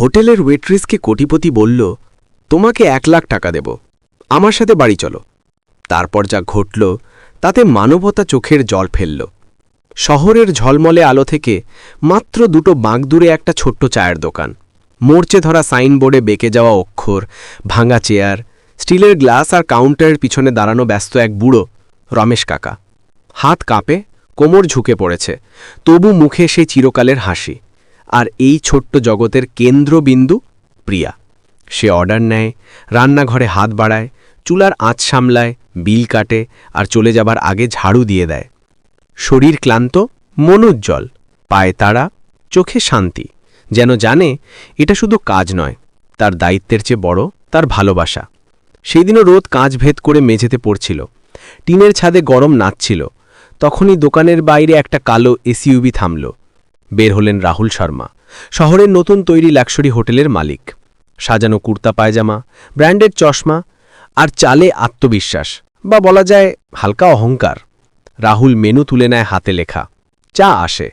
হোটেলের ওয়েট্রেসকে কোটিপতি বলল, তোমাকে এক লাখ টাকা দেব। আমার সাথে বাড়ি চলো। তারপর যা ঘটল, তাতে মানবতা চোখের জল ফেলল। শহরের ঝলমলে আলো থেকে মাত্র দুটো বাঁক দূরে একটা ছোট্ট চায়ের দোকান। মোর্চে ধরা সাইনবোর্ডে বেঁকে যাওয়া অক্ষর, ভাঙা চেয়ার, স্টিলের গ্লাস আর কাউন্টারের পিছনে দাঁড়ানো ব্যস্ত এক বুড়ো, রমেশ কাকা। হাত কাঁপে, কোমর ঝুঁকে পড়েছে, তবু মুখে সেই চিরকালের হাসি। আর এই ছোট্ট জগতের কেন্দ্রবিন্দু প্রিয়া। সে অর্ডার নেয়, রান্নাঘরে হাত বাড়ায়, চুলার আঁচ সামলায়, বিল কাটে আর চলে যাবার আগে ঝাড়ু দিয়ে দেয়। শরীর ক্লান্ত, মনোজ্জ্বল, পায়ে তাড়া, চোখে শান্তি, যেন জানে এটা শুধু কাজ নয়, তার দায়িত্বের চেয়ে বড় তার ভালোবাসা। সেই দিনও রোদ কাঁচ ভেদ করে মেঝেতে পড়ছিল। টিনের ছাদে গরম নাচছিল। তখনই দোকানের বাইরে একটা কালো এসইউবি থামল। বের হলেন রাহুল শর্মা। শহরের নতুন তৈরি লাক্সারি হোটেলের মালিক। সাজানো কুর্তা পায়জামা, ব্র্যান্ডেড চশমা আর চালে আত্মবিশ্বাস বা বলা যায় হালকা অহংকার। রাহুল মেনু তুলে নেয় হাতে লেখা। চা আসে।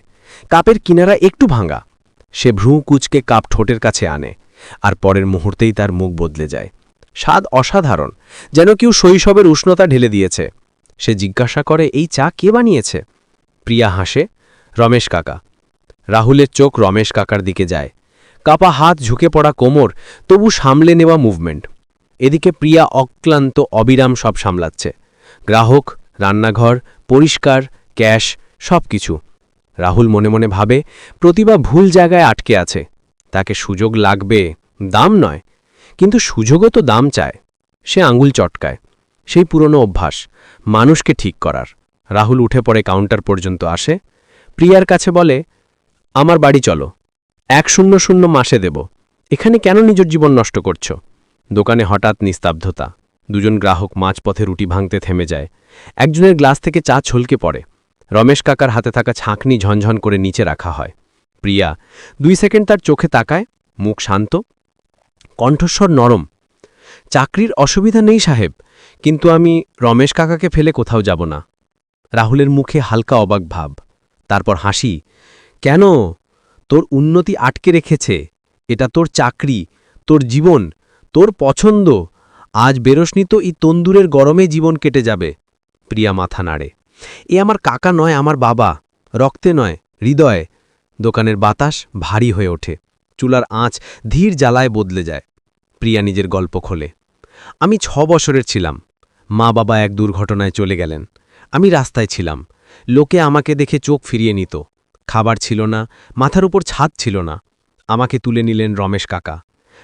কাপের কিনারা একটু ভাঙা। সে ভ্রু কুচকে কাপ ঠোঁটের কাছে আনে আর পরের মুহূর্তেই তার মুখ বদলে যায়। স্বাদ অসাধারণ, যেন কেউ শৈশবের উষ্ণতা ঢেলে দিয়েছে। সে জিজ্ঞাসা করে, এই চা কে বানিয়েছে? প্রিয়া হাসে, রমেশ কাকা। রাহুলের চোখ রমেশ কাকার দিকে যায়। কাপা হাত ঝুঁকে পড়া কোমর, তবু সামলে নেওয়া মুভমেন্ট এদিকে প্রিয়া অক্লান্ত অবিরাম সব সামলাচ্ছে। গ্রাহক, রান্নাঘর, পরিষ্কার, ক্যাশ সব কিছু রাহুল মনে মনে ভাবে, প্রতিভা ভুল জায়গায় আটকে আছে। তাকে সুযোগ লাগবে, দাম নয়। কিন্তু সুযোগও তো দাম চায়। সে আঙুল চটকায়। সেই পুরনো অভ্যাস, মানুষকে ঠিক করার। রাহুল উঠে পড়ে কাউন্টার পর্যন্ত আসে। প্রিয়ার কাছে বলে আমার বাড়ি চলো। এক শূন্য শূন্য মাসে দেব। এখানে কেন নিজের জীবন নষ্ট করছ? দোকানে হঠাৎ নিস্তব্ধতা। দুজন গ্রাহক মাঝপথে রুটি ভাঙতে থেমে যায়। একজনের গ্লাস থেকে চা ছলকে পড়ে। রমেশ কাকার হাতে থাকা ছাঁকনি ঝনঝন করে নিচে রাখা হয়। প্রিয়া, দুই সেকেন্ড তার চোখে তাকায়, মুখ শান্ত। কণ্ঠস্বর নরম। চাকরির অসুবিধা নেই সাহেব, কিন্তু আমি রমেশ কাকাকে ফেলে কোথাও যাব না। রাহুলের মুখে হালকা অবাক ভাব। তারপর হাসি কেন? তোর উন্নতি আটকে রেখেছে। এটা তোর চাকরি, তোর জীবন, তোর পছন্দ। আজ বেরোসনি তো এই তন্দুরের গরমে জীবন কেটে যাবে। প্রিয়া মাথা নাড়ে। এ আমার কাকা নয়, আমার বাবা। রক্তে নয়, হৃদয়ে। দোকানের বাতাস ভারী হয়ে ওঠে। চুলার আঁচ ধীর জ্বালায় বদলে যায়। প্রিয়া নিজের গল্প খোলে। আমি ছ বছরের ছিলাম। মা বাবা এক দুর্ঘটনায় চলে গেলেন। আমি রাস্তায় ছিলাম। লোকে আমাকে দেখে চোখ ফিরিয়ে নিত। খাবার ছিল না, মাথার উপর ছাদ ছিল না। আমাকে তুলে নিলেন রমেশ কাকা।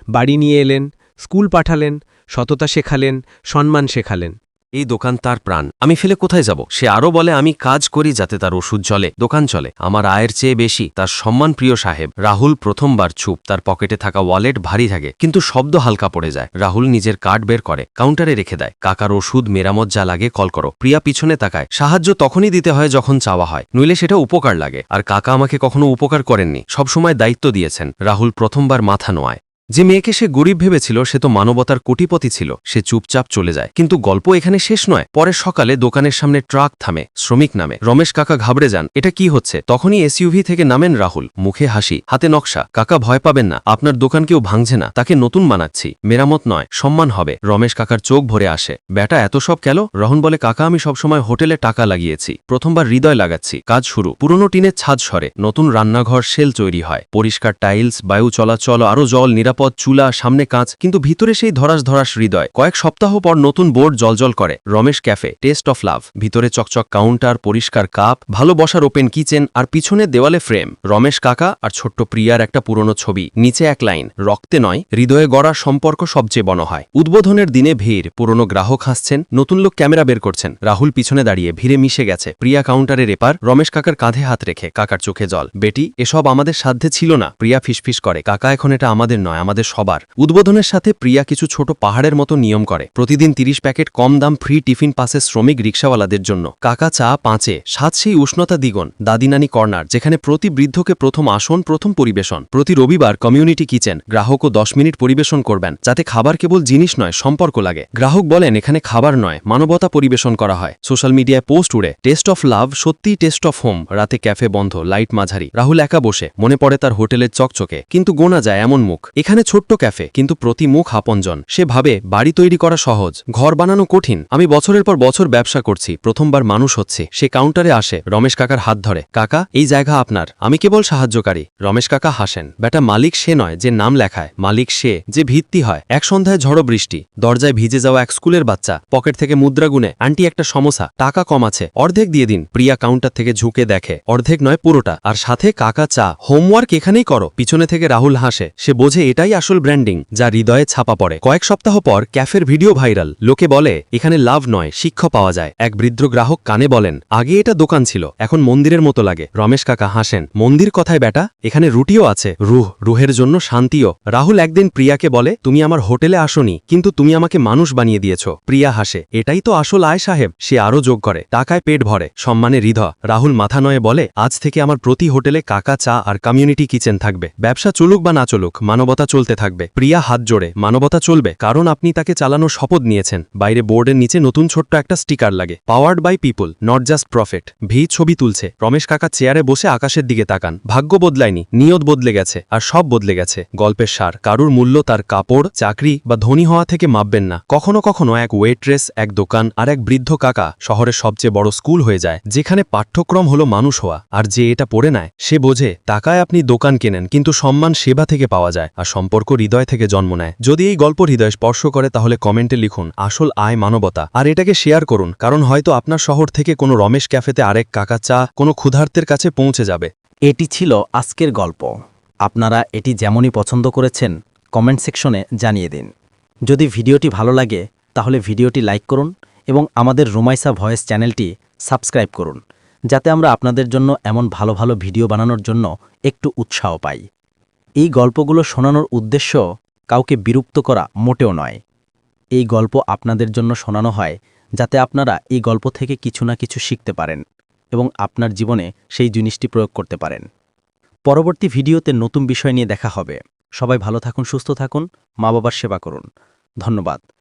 বাড়ি নিয়ে এলেন, স্কুল পাঠালেন, সততা শেখালেন, সম্মান শেখালেন। এই দোকান তার প্রাণ। আমি ফেলে কোথায় যাব? সে আরও বলে, আমি কাজ করি যাতে তার ওষুধ চলে দোকান চলে। আমার আয়ের চেয়ে বেশি। তার সম্মান প্রিয় সাহেব। রাহুল প্রথমবার চুপ। তার পকেটে থাকা ওয়ালেট ভারী থাকে। কিন্তু শব্দ হালকা পড়ে যায়। রাহুল নিজের কার্ড বের করে। কাউন্টারে রেখে দেয়। কাকার ওষুধ, মেরামত যা লাগে কল করো। প্রিয়া পিছনে তাকায়। সাহায্য তখনই দিতে হয় যখন চাওয়া হয়। নইলে সেটা উপকার লাগে। আর কাকা আমাকে কখনো উপকার করেননি। সবসময় দায়িত্ব দিয়েছেন। রাহুল প্রথমবার মাথা নোয়ায়। যে মেয়েকে সে গরিব ভেবেছিল, সে তো মানবতার কোটিপতি ছিল। সে চুপচাপ চলে যায়। কিন্তু গল্প এখানে শেষ নয়। পরে সকালে দোকানের সামনে ট্রাক থামে, শ্রমিক নামে। রমেশ কাকা ঘাবড়ে যান। এটা কি হচ্ছে? তখনই এসইউভি থেকে নামেন রাহুল। মুখে হাসি, হাতে নকশা। কাকা ভয় পাবেন না। আপনার দোকান কেউ ভাঙছে না। তাকে নতুন বানাচ্ছি। মেরামত নয়, সম্মান হবে। রমেশ কাকার চোখ ভরে আসে। ব্যাটা, এত সব কেন? রহন বলে, কাকা, আমি সবসময় হোটেলে টাকা লাগিয়েছি। প্রথমবার হৃদয় লাগাচ্ছি। কাজ শুরু। পুরনো টিনের ছাদ সরে। নতুন রান্নাঘর, সেল তৈরি হয়। পরিষ্কার টাইলস, বায়ু চলাচল আরও জল, নিরাপদ চুলা, সামনে কাঁচ, কিন্তু ভিতরে সেই ধরাস ধরাস হৃদয়। কয়েক সপ্তাহ পর নতুন বোর্ড জলজল করে, Ramesh cafe, taste of love. ভিতরে চকচক কাউন্টার, পরিষ্কার কাপ, ভালো বসার ওপেন কিচেন আর পিছনে দেওয়ালে ফ্রেম। রমেশ কাকা আর ছোট্ট প্রিয়ার একটা পুরনো ছবি, নিচে এক লাইন, রক্তে নয়, হৃদয়ে গড়া সম্পর্ক সবচেয়ে বন হয়। উদ্বোধনের দিনে ভিড়, পুরনো গ্রাহক হাসছেন, নতুন লোক ক্যামেরা বের করছেন। রাহুল পিছনে দাঁড়িয়ে ভিড়ে মিশে গেছে। প্রিয়া কাউন্টারের এপার, রমেশ কাকার কাঁধে হাত রেখে, কাকার চোখে জল। বেটি, এসব আমাদের সাধ্যে ছিল না। প্রিয়া ফিসফিস করে, কাকা, এখন এটা আমাদের নয় আমাদের সবার। উদ্বোধনের সাথে প্রিয়া কিছু ছোট পাহাড়ের মতো নিয়ম করে। প্রতিদিন তিরিশ প্যাকেট কম দাম ফ্রি টিফিন পাসে শ্রমিক রিক্সাওয়ালাদের জন্য। কাকা চা পাঁচে, সাত সেই উষ্ণতা দ্বিগুণ, দাদিনানি কর্নার, যেখানে প্রতি বৃদ্ধকে প্রথম আসন, প্রথম পরিবেশন। প্রতি রবিবার কমিউনিটি কিচেন গ্রাহকও দশ মিনিট পরিবেশন করবেন, যাতে খাবার কেবল জিনিস নয়, সম্পর্ক লাগে। গ্রাহক বলেন, এখানে খাবার নয়, মানবতা পরিবেশন করা হয়। সোশ্যাল মিডিয়ায় পোস্ট উড়ে টেস্ট অফ লাভ সত্যিই টেস্ট অফ হোম রাতে ক্যাফে বন্ধ লাইট মাঝারি। রাহুল একা বসে, মনে পড়ে তার হোটেলের চকচকে, কিন্তু গোনা যায় এমন মুখ। এখানে ছোট্ট ক্যাফে, কিন্তু প্রতি মুখ আপনজন। সে ভাবে, বাড়ি তৈরি করা সহজ, ঘর বানানো কঠিন। আমি বছরের পর বছর ব্যবসা করছি, প্রথমবার মানুষ হচ্ছে। সে কাউন্টারে আসে, রমেশ কাকার হাত ধরে। কাকা, এই জায়গা আপনার। আমি কেবল সাহায্যকারী। রমেশ কাকা হাসেন। বেটা মালিক সে নয় যে নাম লেখায়, মালিক সে যে ভিত্তি হয়। এক সন্ধ্যায় ঝড়ো বৃষ্টি, দরজায় ভিজে যাওয়া এক স্কুলের বাচ্চা, পকেট থেকে মুদ্রা গুনে, আন্টি একটা সমস্যা টাকা কম আছে, অর্ধেক দিয়ে দিন। প্রিয়া কাউন্টার থেকে ঝুঁকে দেখে, অর্ধেক নয়, পুরোটা। আর সাথে, কাকা, চা, হোমওয়ার্ক এখানেই করো। পিছনে থেকে রাহুল হাসে, সে বোঝে এটাই আসল ব্র্যান্ডিং, যা হৃদয়ে ছাপা পড়ে। কয়েক সপ্তাহ পর ক্যাফের ভিডিও ভাইরাল। লোকে বলে, এখানে লাভ নয়, শিক্ষা পাওয়া যায়। এক বৃদ্ধ গ্রাহক কানে বলেন, আগে এটা দোকান ছিল, এখন মন্দিরের মতো লাগে। রমেশ কাকা হাসেন, মন্দির কথায় বেটা এখানে রুটিও আছে। রুহ, রুহের জন্য শান্তিও। রাহুল একদিন প্রিয়াকে বলে, তুমি আমার হোটেলে আসনি, কিন্তু তুমি আমাকে মানুষ বানিয়ে দিয়েছ। প্রিয়া হাসে, এটাই তো আসল আয় সাহেব, সে আরও যোগ করে, টাকায় পেট ভরে, সম্মানে হৃদয়। রাহুল মাথা নয়ে বলে, আজ থেকে আমার প্রতি হোটেলে কাকা চা আর কমিউনিটি কিচেন থাকবে। ব্যবসা চলুক বা না চলুক, মানবতা চলতে থাকবে। প্রিয়া হাত জোড়ে। মানবতা চলবে, কারণ আপনি তাকে চালানোর শপথ নিয়েছেন। বাইরে বোর্ডের নিচে নতুন ছোট্ট একটা স্টিকার লাগে। Powered by people not just profit V ছবি তুলছে। রমেশ কাকা চেয়ারে বসে আকাশের দিকে তাকান। ভাগ্য বদলায়নি, নিয়ত বদলে গেছে, আর সব বদলে গেছে। গল্পের সার, কারুর মূল্য তার কাপড়, চাকরি বা ধনী হওয়া থেকে মাপবেন না। কখনো কখনো এক ওয়েট্রেস এক দোকান আর এক বৃদ্ধ কাকা শহরের সবচেয়ে বড় স্কুল হয়ে যায়, যেখানে পাঠ্যক্রম হলো মানুষ হওয়া। আর যে এটা পড়ে নেয়, সে বোঝে, টাকায় আপনি দোকান কেনেন, কিন্তু সম্মান সেবা থেকে পাওয়া যায়। আর সম্পর্ক হৃদয় থেকে জন্ম নেয়। যদি এই গল্প হৃদয় স্পর্শ করে, তাহলে কমেন্টে লিখুন, আসল আয় মানবতা। আর এটাকে শেয়ার করুন, কারণ হয়তো আপনার শহর থেকে কোনো রমেশ ক্যাফেতে আরেক কাকা চা কোনো ক্ষুধার্তের কাছে পৌঁছে যাবে। এটি ছিল আজকের গল্প। আপনারা এটি যেমনই পছন্দ করেছেন, কমেন্ট সেকশনে জানিয়ে দিন। যদি ভিডিওটি ভালো লাগে, তাহলে ভিডিওটি লাইক করুন এবং আমাদের রুমাইসা ভয়েস চ্যানেলটি সাবস্ক্রাইব করুন, যাতে আমরা আপনাদের জন্য এমন ভালো ভালো ভিডিও বানানোর জন্য একটু উৎসাহ পাই। এই গল্পগুলো শোনানোর উদ্দেশ্য কাউকে বিরক্ত করা মোটেও নয়। এই গল্প আপনাদের জন্য শোনানো হয় যাতে আপনারা এই গল্প থেকে কিছু না কিছু শিখতে পারেন এবং আপনার জীবনে সেই জিনিসটি প্রয়োগ করতে পারেন। পরবর্তী ভিডিওতে নতুন বিষয় নিয়ে দেখা হবে। সবাই ভালো থাকুন, সুস্থ থাকুন মা বাবার সেবা করুন। ধন্যবাদ।